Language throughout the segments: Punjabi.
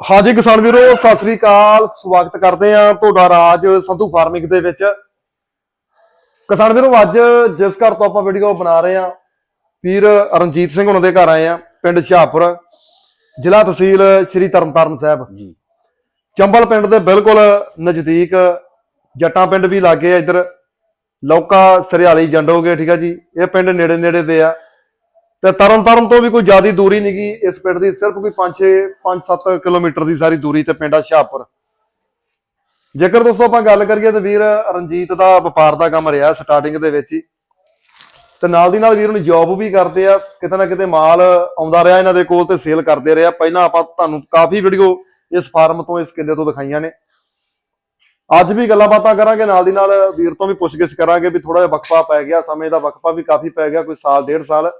ਹਾਂਜੀ ਕਿਸਾਨ ਵੀਰੋ ਸਤਿ ਸ੍ਰੀ ਅਕਾਲ। ਸਵਾਗਤ ਕਰਦੇ ਆ ਤੁਹਾਡਾ ਰਾਜ ਸੰਧੂ ਫਾਰਮਿੰਗ ਦੇ ਵਿੱਚ। ਕਿਸਾਨ ਵੀਰੋ ਅੱਜ ਜਿਸ ਘਰ ਤੋਂ ਆਪਾਂ ਵੀਡੀਓ ਬਣਾ ਰਹੇ ਆ ਵੀਰ ਰਣਜੀਤ ਸਿੰਘ ਉਹਨਾਂ ਦੇ ਘਰ ਆਏ ਆ ਪਿੰਡ ਸ਼ਾਹਪੁਰ ਜ਼ਿਲ੍ਹਾ ਤਹਿਸੀਲ ਸ੍ਰੀ ਤਰਨਤਾਰਨ ਸਾਹਿਬ। ਜੀ। ਚੰਬਲ ਪਿੰਡ ਦੇ ਬਿਲਕੁਲ ਨਜ਼ਦੀਕ ਜੱਟਾਂ ਪਿੰਡ ਵੀ ਲਾਗੇ ਆ ਇੱਧਰ। ਲੌਕਾ ਸਰਿਆਲੀ ਜੰਡੋਗੇ ਠੀਕ ਆ ਜੀ। ਇਹ ਪਿੰਡ ਨੇੜੇ ਨੇੜੇ ਦੇ ਆ। ਤੇ ਤਰਨਤਾਰਨ ਤੋਂ ਵੀ ਕੋਈ ਜ਼ਿਆਦਾ ਦੂਰੀ ਨਹੀਂ ਨਹੀਂਗੀ ਇਸ ਪਿੰਡ ਦੀ, ਸਿਰਫ ਕੋਈ 5-6 5-7 ਕਿਲੋਮੀਟਰ ਦੀ ਸਾਰੀ ਦੂਰੀ ਤੇ ਪਿੰਡ ਆ ਸ਼ਾਹਪੁਰ। ਜੇਕਰ ਦੋਸਤੋ ਆਪਾਂ ਗੱਲ ਕਰੀਏ ਤਾਂ ਵੀਰ ਰਣਜੀਤ ਦਾ ਵਪਾਰ ਦਾ ਕੰਮ ਰਿਹਾ ਸਟਾਰਟਿੰਗ ਦੇ ਵਿੱਚ ਹੀ। ਤੇ ਨਾਲ ਦੀ ਨਾਲ ਵੀਰ ਨੂੰ ਜੌਬ ਵੀ ਕਰਦੇ ਆ, ਕਿਤੇ ਨਾ ਕਿਤੇ ਮਾਲ ਆਉਂਦਾ ਰਿਹਾ ਇਹਨਾਂ ਦੇ ਕੋਲ ਤੇ ਸੇਲ ਕਰਦੇ ਰਿਹਾ। ਪਹਿਲਾਂ ਆਪਾਂ ਤੁਹਾਨੂੰ ਕਾਫੀ ਵੀਡੀਓ ਇਸ ਫਾਰਮ ਤੋਂ, ਇਸ ਕਿੱਲੇ ਤੋਂ ਦਿਖਾਈਆਂ ਨੇ। ਅੱਜ ਵੀ ਗੱਲਾਂ ਬਾਤਾਂ ਕਰਾਂਗੇ, ਨਾਲ ਦੀ ਨਾਲ ਵੀਰ ਤੋਂ ਵੀ ਪੁੱਛਗਿੱਛ ਕਰਾਂਗੇ ਵੀ ਥੋੜਾ ਜਿਹਾ ਵਕਫਾ ਪੈ ਗਿਆ, ਸਮੇਂ ਦਾ ਵਕਫਾ ਵੀ ਕਾਫੀ ਪੈ ਗਿਆ, ਕੋਈ ਸਾਲ, ਡੇਢ ਸਾਲ।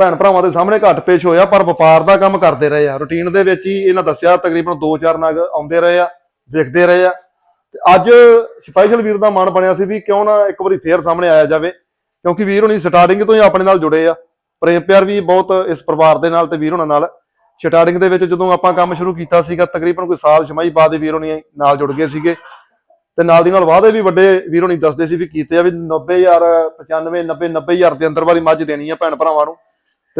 ਭੈਣ ਭਰਾਵਾਂ ਦੇ ਸਾਹਮਣੇ ਘੱਟ ਪੇਸ਼ ਹੋਇਆ, ਪਰ ਵਪਾਰ ਦਾ ਕੰਮ ਕਰਦੇ ਰਹੇ ਆ। ਰੁਟੀਨ ਦੇ ਵਿੱਚ ਹੀ ਇਹਨਾਂ ਦੱਸਿਆ, ਤਕਰੀਬਨ 2-4 ਨਗ ਆਉਂਦੇ ਰਹੇ ਆ ਵੇਖਦੇ ਰਹੇ ਆ। ਤੇ ਅੱਜ ਸਪੈਸ਼ਲ ਵੀਰ ਦਾ ਮਨ ਬਣਿਆ ਸੀ ਵੀ ਕਿਉਂ ਨਾ ਇੱਕ ਵਾਰੀ ਫੇਰ ਸਾਹਮਣੇ ਆਇਆ ਜਾਵੇ, ਕਿਉਂਕਿ ਵੀਰ ਹੁਣੀ ਸਟਾਰਟਿੰਗ ਤੋਂ ਹੀ ਆਪਣੇ ਨਾਲ ਜੁੜੇ ਆ। ਪ੍ਰੇਮ ਪਿਆਰ ਵੀ ਬਹੁਤ ਇਸ ਪਰਿਵਾਰ ਦੇ ਨਾਲ ਤੇ ਵੀਰ ਹੁਣਾਂ ਨਾਲ। ਸਟਾਰਟਿੰਗ ਦੇ ਵਿੱਚ ਜਦੋਂ ਆਪਾਂ ਕੰਮ ਸ਼ੁਰੂ ਕੀਤਾ ਸੀਗਾ, ਤਕਰੀਬਨ ਕੋਈ ਸਾਲ ਛਮਾਈ ਬਾਅਦ ਹੀ ਵੀਰ ਹੁਣੀ ਨਾਲ ਜੁੜ ਗਏ ਸੀਗੇ। ਤੇ ਨਾਲ ਦੀ ਨਾਲ ਵਾਅਦੇ ਵੀ ਵੱਡੇ ਵੀਰ ਹੁਣੀ ਦੱਸਦੇ ਸੀ ਵੀ ਕੀਤੇ ਆ ਵੀ 90000 95 90 90000 ਦੇ ਅੰਦਰ ਵਾਲੀ ਮੱਝ ਦੇਣੀ ਆ ਭੈਣ ਭਰਾਵਾਂ ਨੂੰ।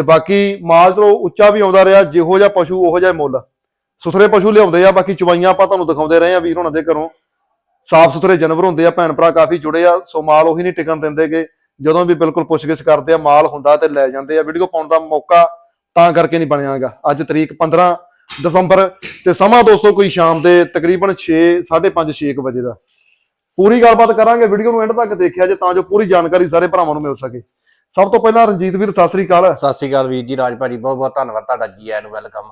ਤੇ ਬਾਕੀ ਮਾਲ ਚਲੋ ਉੱਚਾ ਵੀ ਆਉਂਦਾ ਰਿਹਾ, ਜਿਹੋ ਜਿਹਾ ਪਸ਼ੂ, ਉਹੋ ਜਿਹਾ ਮੁੱਲ। ਸੁਥਰੇ ਪਸ਼ੂ ਲਿਆਉਂਦੇ ਆ, ਬਾਕੀ ਚਵਾਈਆਂ ਆਪਾਂ ਤੁਹਾਨੂੰ ਦਿਖਾਉਂਦੇ ਰਹੇ ਆ ਵੀਰ ਹੁਣਾਂ ਦੇ ਘਰੋਂ। ਸਾਫ਼ ਸੁਥਰੇ ਜਾਨਵਰ ਹੁੰਦੇ ਆ ਭੈਣ ਭਰਾ ਕਾਫੀ ਜੁੜੇ ਆ, ਸੋ ਮਾਲ ਉਹੀ ਨਹੀਂ ਟਿਕਣ ਦਿੰਦੇਗੇ ਜਦੋਂ ਵੀ ਬਿਲਕੁਲ ਪੁੱਛਗਿੱਛ ਕਰਦੇ ਆ, ਮਾਲ ਹੁੰਦਾ ਤੇ ਲੈ ਜਾਂਦੇ ਆ। ਵੀਡੀਓ ਪਾਉਣ ਦਾ ਮੌਕਾ ਤਾਂ ਕਰਕੇ ਨਹੀਂ ਬਣਿਆਗਾ ਅੱਜ ਤਰੀਕ 15 ਦਸੰਬਰ ਤੇ ਸਮਾਂ ਦੋਸਤੋ ਕੋਈ ਸ਼ਾਮ ਦੇ ਤਕਰੀਬਨ 6 5:30 6 ਵਜੇ ਦਾ। ਪੂਰੀ ਗੱਲਬਾਤ ਕਰਾਂਗੇ, ਵੀਡੀਓ ਨੂੰ ਐਂਡ ਤੱਕ ਦੇਖਿਆ ਜੇ ਤਾਂ ਜੋ ਪੂਰੀ ਜਾਣਕਾਰੀ ਸਾਰੇ ਭਰਾਵਾਂ ਨੂੰ ਮਿਲ ਸਕੇ। ਸਭ ਤੋਂ ਪਹਿਲਾਂ ਰਣਜੀਤ ਵੀਰ ਸਤਿ ਸ੍ਰੀ ਅਕਾਲ। ਸਤਿ ਸ਼੍ਰੀ ਅਕਾਲ ਵੀਰ ਜੀ ਰਾਜ ਭਾਜੀ ਬਹੁਤ ਬਹੁਤ ਧੰਨਵਾਦ ਤੁਹਾਡਾ ਜੀ ਆਇਆਂ ਨੂੰ ਵੈਲਕਮ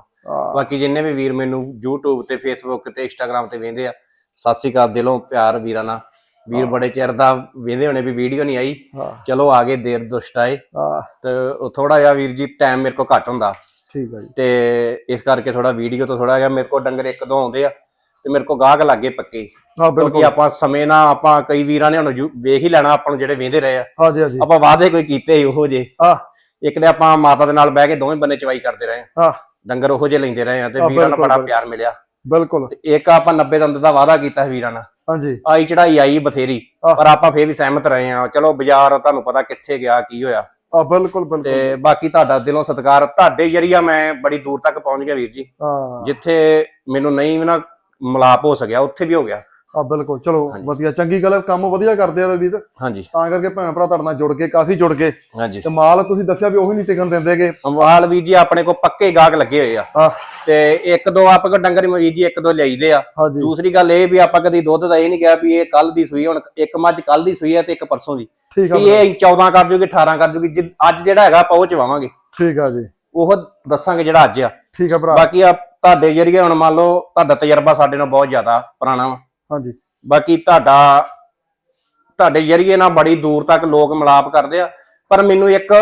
ਬਾਕੀ ਜਿੰਨੇ ਵੀ ਵੀਰ ਮੈਨੂੰ YouTube ਤੇ Facebook ਤੇ Instagram ਤੇ ਵੇਂਦੇ ਆ ਸਤਿ ਸ਼੍ਰੀ ਅਕਾਲ ਦਿਲੋਂ ਪਿਆਰ ਵੀਰਾਂ ਨਾਲ। ਵੀਰ ਬੜੇ ਚਿਰ ਦਾ ਵੇਂਦੇ ਹੋਣੇ ਵੀ ਵੀਡੀਓ ਨਹੀਂ ਆਈ। ਹਾਂ। ਚਲੋ ਆ ਗਏ ਦੇਰ ਦੁਸ਼ਟ ਆਏ। ਤੇ ਉਹ ਥੋੜਾ ਜਿਹਾ ਵੀਰ ਜੀ ਟਾਈਮ ਮੇਰੇ ਕੋਲ ਘੱਟ ਹੁੰਦਾ। ਠੀਕ ਹੈ ਜੀ। ਤੇ ਇਸ ਕਰਕੇ ਥੋੜਾ ਵੀਡੀਓ ਤੋਂ ਥੋੜਾ ਜਿਹਾ ਮੇਰੇ ਕੋਲ ਡੰਗਰ ਇੱਕ ਦੋ ਆਉਂਦੇ ਆ। ਤੇ ਮੇਰੇ ਕੋਲ ਗਾਹਕ ਲੱਗੇ ਪੱਕੇ। ਹਾਂ ਕਿਉਂਕਿ ਬਿਲਕੁਲ। ਆਪਾਂ ਸਮੇਂ ਨਾਲ ਆਪਾਂ ਕਈ ਵੀਰਾਂ ਨੇ ਹੁਣ ਯੂ- ਵੇਖ ਹੀ ਲੈਣਾ ਆਪਾਂ ਨੂੰ ਜਿਹੜੇ ਵੇਂਦੇ ਰਹੇ ਆ। ਹਾਂਜੀ ਹਾਂਜੀ। ਆਪਾਂ ਵਾਅਦੇ ਕੋਈ ਕੀਤੇ ਸੀ ਉਹੋ ਜੇ ਆ ਇੱਕ ਤੇ ਆਪਾਂ ਮਾਤਾ ਦੇ ਨਾਲ ਬਹਿ ਕੇ ਦੋਵੇਂ ਬੰਨੇ ਚਵਾਈ ਕਰਦੇ ਰਹੇ। ਆ ਆ ਡੰਗਰ ਉਹੋ ਜਿਹੇ ਲੈਂਦੇ ਰਹੇ ਆ ਤੇ ਹਾਂ, ਵੀਰਾਂ ਨਾਲ ਬਿਲਕੁਲ, ਬੜਾ ਬਿਲਕੁਲ। ਪਿਆਰ ਮਿਲਿਆ। ਬਿਲਕੁਲ। ਤੇ ਇੱਕ ਆਪਾਂ 90 ਦੰਦ ਦਾ ਵਾਅਦਾ ਕੀਤਾ ਸੀ ਵੀਰਾਂ ਨਾਲ। ਹਾਂਜੀ। ਆਈ ਚੜਾਈ ਆਈ ਬਥੇਰੀ ਹਾਂ। ਪਰ ਆਪਾਂ ਫੇਰ ਵੀ ਸਹਿਮਤ ਰਹੇ ਆ। ਚਲੋ ਬਾਜ਼ਾਰ ਤੁਹਾਨੂੰ ਪਤਾ ਕਿੱਥੇ ਗਿਆ ਕੀ ਹੋਇਆ। ਆ ਬਿਲਕੁਲ ਬਿਲਕੁਲ। ਤੇ ਬਾਕੀ ਤੁਹਾਡਾ ਦਿਲੋਂ ਸਤਿਕਾਰ। ਤੁਹਾਡੇ ਜਰੀਆ ਮੈਂ ਬੜੀ ਦੂਰ ਤੱਕ ਪਹੁੰਚ ਗਿਆ ਵੀਰ ਜੀ। ਹਾਂ। ਜਿੱਥੇ ਮੈਨੂੰ ਨਹੀਂ ਵੀ ਨਾ ਮਲਾਪ ਹੋ ਸਕਿਆ ਉੱਥੇ ਵੀ ਹੋ ਗਿਆ। ਆ ਬਿਲਕੁਲ ਚਲੋ। ਵਧੀਆ ਚੰਗੀ ਗੱਲ ਹੈ ਕੰਮ ਵਧੀਆ ਕਰਦੇ ਆ ਵੀਰ। ਹਾਂਜੀ। ਤਾਂ ਕਰਕੇ ਭੈਣ ਭਰਾ ਤੁਹਾਡੇ ਨਾਲ ਜੁੜ ਕੇ ਕਾਫੀ ਜੁੜ ਗਏ ਹਾਂਜੀ। ਤੇ ਮਾਲ ਤੁਸੀਂ ਦੱਸਿਆ ਵੀ ਉਹੀ ਨਹੀਂ ਟਿਕਣ ਦਿੰਦੇਗੇ ਅਮਵਾਲ ਵੀਰ ਜੀ ਆਪਣੇ ਕੋਲ ਪੱਕੇ ਗਾਹਕ ਲੱਗੇ ਹੋਏ ਆ। ਆ ਤੇ ਇੱਕ ਦੋ ਆਪਾਂ ਕੋ ਡੰਗਰ ਵੀਰ ਜੀ ਇੱਕ ਦੋ ਲਿਆਈਦੇ ਆ। ਦੂਸਰੀ ਗੱਲ ਇਹ ਵੀ ਆਪਾਂ ਕਦੀ ਦੁੱਧ ਦਾ ਇਹ ਨਹੀਂ ਕਿਹਾ ਵੀ ਇਹ ਕੱਲ ਦੀ ਸੂਈ ਹੁਣ ਇੱਕ ਮੱਝ ਕੱਲ ਦੀ ਸੂਈ ਹੈ ਤੇ ਇੱਕ ਪਰਸੋਂ ਦੀ। ਠੀਕ ਆ ਵੀ ਇਹ 14 ਕਰ ਜੂਗੀ 18 ਕਰ ਜੂਗੀ ਅੱਜ ਜਿਹੜਾ ਹੈਗਾ ਆਪਾਂ ਉਹ ਚਵਾਵਾਂਗੇ ਠੀਕ ਆ ਜੀ। ਉਹ ਦੱਸਾਂਗੇ ਜਿਹੜਾ ਅੱਜ ਆ। ਠੀਕ ਆ ਭਰਾ। ਬਾਕੀ ਆ ਤੁਹਾਡੇ ਜਰੀਏ ਹੁਣ ਮੰਨ ਲਓ ਤੁਹਾਡਾ ਤਜਰਬਾ ਸਾਡੇ ਨਾਲ ਬਹੁਤ ਜ਼ਿਆਦਾ ਪੁਰਾਣਾ ਵਾ। ਹਾਂਜੀ। ਬਾਕੀ ਤੁਹਾਡਾ ਤੁਹਾਡੇ ਜਰੀਏ ਨਾਲ ਬੜੀ ਦੂਰ ਤੱਕ ਲੋਕ ਮਿਲਾਪ ਕਰਦੇ ਆ। ਪਰ ਮੈਨੂੰ ਇੱਕ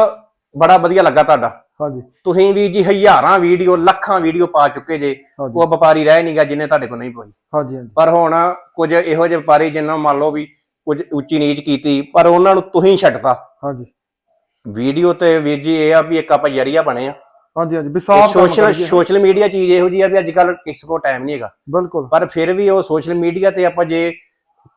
ਬੜਾ ਵਧੀਆ ਲੱਗਾ ਤੁਹਾਡਾ। ਹਾਂਜੀ। ਤੁਸੀਂ ਵੀ ਜੀ ਹਜ਼ਾਰਾਂ ਵੀਡੀਓ ਲੱਖਾਂ ਵੀਡੀਓ ਪਾ ਚੁੱਕੇ ਜੇ। ਉਹ ਵਪਾਰੀ ਰਹਿ ਨਹੀਂਗਾ ਜਿੰਨੇ ਤੁਹਾਡੇ ਕੋਲ ਨਹੀਂ ਪਈ ਹਾਂਜੀ ਹਾਂਜੀ। ਪਰ ਹੁਣ ਕੁਝ ਇਹੋ ਜਿਹੇ ਵਪਾਰੀ ਜਿਨ੍ਹਾਂ ਮੰਨ ਲਓ ਵੀ ਕੁਝ ਉੱਚੀ ਨੀਚ ਕੀਤੀ ਪਰ ਉਹਨਾਂ ਨੂੰ ਤੁਸੀਂ ਛੱਡਤਾ। ਹਾਂਜੀ। ਵੀਡੀਓ ਤੇ ਵੀਰ ਜੀ ਇਹ ਆ ਵੀ ਇੱਕ ਆਪਾਂ ਜਰੀਆ ਬਣੇ ਆ। ਹਾਂਜੀ ਹਾਂਜੀ ਵੀ ਸਾਫ਼ ਕੰਮ ਸੋਸ਼ਲ ਕਰੀਏ। ਸੋਸ਼ਲ ਮੀਡੀਆ ਚੀਜ਼ ਇਹੋ ਜੀ ਆ ਵੀ ਅੱਜ ਕੱਲ ਕਿਸੇ ਕੋਲ ਟਾਈਮ ਨਹੀਂ ਹੈਗਾ। ਬਿਲਕੁਲ। ਪਰ ਫਿਰ ਵੀ ਉਹ ਸੋਸ਼ਲ ਮੀਡੀਆ ਤੇ ਆਪਾਂ ਜੇ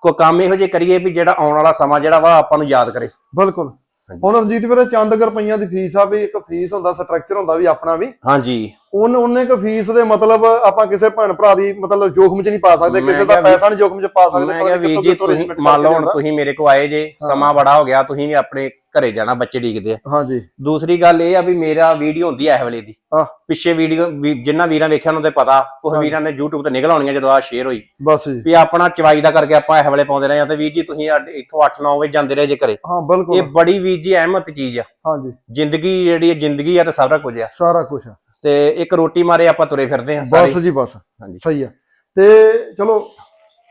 ਕੋਈ ਕੰਮ ਇਹੋ ਜਿਹੇ ਕਰੀਏ ਵੀ ਜਿਹੜਾ ਆਉਣ ਵਾਲਾ ਸਮਾਂ ਜਿਹੜਾ ਵਾ ਆਪਾਂ ਨੂੰ ਯਾਦ ਕਰੇ। ਬਿਲਕੁਲ। ਹਾਂਜੀ। ਹੁਣ ਰਣਜੀਤ ਵੀਰੇ ਚੰਦ ਕੁ ਰੁਪਈਆਂ ਦੀ ਫੀਸ ਆ ਵੀ ਇੱਕ ਫੀਸ ਹੁੰਦਾ ਸਟਰਕਚਰ ਹੁੰਦਾ ਵੀ ਆਪਣਾ ਵੀ। ਹਾਂਜੀ। ਉਹਨ ਉਹਨੇ ਕ ਫੀਸ ਦੇ ਮਤਲਬ ਆਪਾਂ ਕਿਸੇ ਭੈਣ ਭਰਾ ਦੀ ਮਤਲਬ ਜੋਖਮ 'ਚ ਨਹੀਂ ਪਾ ਸਕਦੇ ਮੈਂ ਕਿਸੇ ਦਾ ਕਿਹਾ ਵੀ- ਪੈਸਾ ਨਹੀਂ ਜੋਖਮ 'ਚ ਪਾ ਸਕਦੇ ਮੈਂ ਕਿਹਾ ਵੀਰ ਜੀ ਤੁਸੀਂ ਮੰਨ ਲਓ ਹੁਣ ਤੁਸੀਂ ਮੇਰੇ ਕੋ ਆਏ ਜੇ ਸਮਾਂ ਬੜਾ ਹੋ ਗਿਆ ਤੁਸੀਂ ਵੀ ਆਪਣੇ ਘਰੇ ਜਾਣਾ ਬੱਚੇ ਡੀਕਦੇ ਆ। ਹਾਂਜੀ। ਦੂਸਰੀ ਗੱਲ ਇਹ ਆ ਵੀ ਮੇਰਾ ਵੀਡੀਓ ਹੁੰਦੀ ਆ ਇਹ ਵੇਲੇ ਦੀ। ਹਾਂ। ਪਿੱਛੇ ਵੀਡੀਓ ਜਿੰਨਾ ਵੀਰਾਂ ਵੇਖਿਆ ਉਹਨਾਂ ਤੇ ਪਤਾ ਕੁਝ ਹਾਂ। ਵੀਰਾਂ ਨੇ YouTube ਤੇ ਨਿਕਲ ਆਉਣੀਆਂ ਜਦੋਂ ਆ ਸ਼ੇਅਰ ਹੋਈ। ਬਸ ਜੀ। ਵੀ ਆਪਣਾ ਚਵਾਈ ਦਾ ਕਰਕੇ ਆਪਾਂ ਇਹ ਵੇਲੇ ਪਾਉਂਦੇ ਰਹੇ ਆ ਤੇ ਵੀਰ ਜੀ ਤੁਸੀਂ ਇੱਥੋਂ 8-9 ਵਜੇ ਜਾਂਦੇ ਰਹੇ ਜੇ ਘਰੇ। ਹਾਂ ਇਹ ਬਿਲਕੁਲ ਬੜੀ ਵੀਰ ਜੀ ਅਹਿਮਤ ਚੀਜ਼ ਆ। ਹਾਂਜੀ। ਜ਼ਿੰਦਗੀ ਜਿਹੜੀ ਜ਼ਿੰਦਗੀ ਆ ਤੇ ਸਾਰਾ ਕੁਝ ਆ। ਸਾਰਾ ਕੁਝ ਤੇ ਇੱਕ ਰੋਟੀ ਮਾਰੇ ਆਪਾਂ ਤੁਰੇ ਫਿਰਦੇ ਆ ਬਸ ਜੀ ਬਸ। ਹਾਂਜੀ। ਸਹੀ ਆ। ਤੇ ਚਲੋ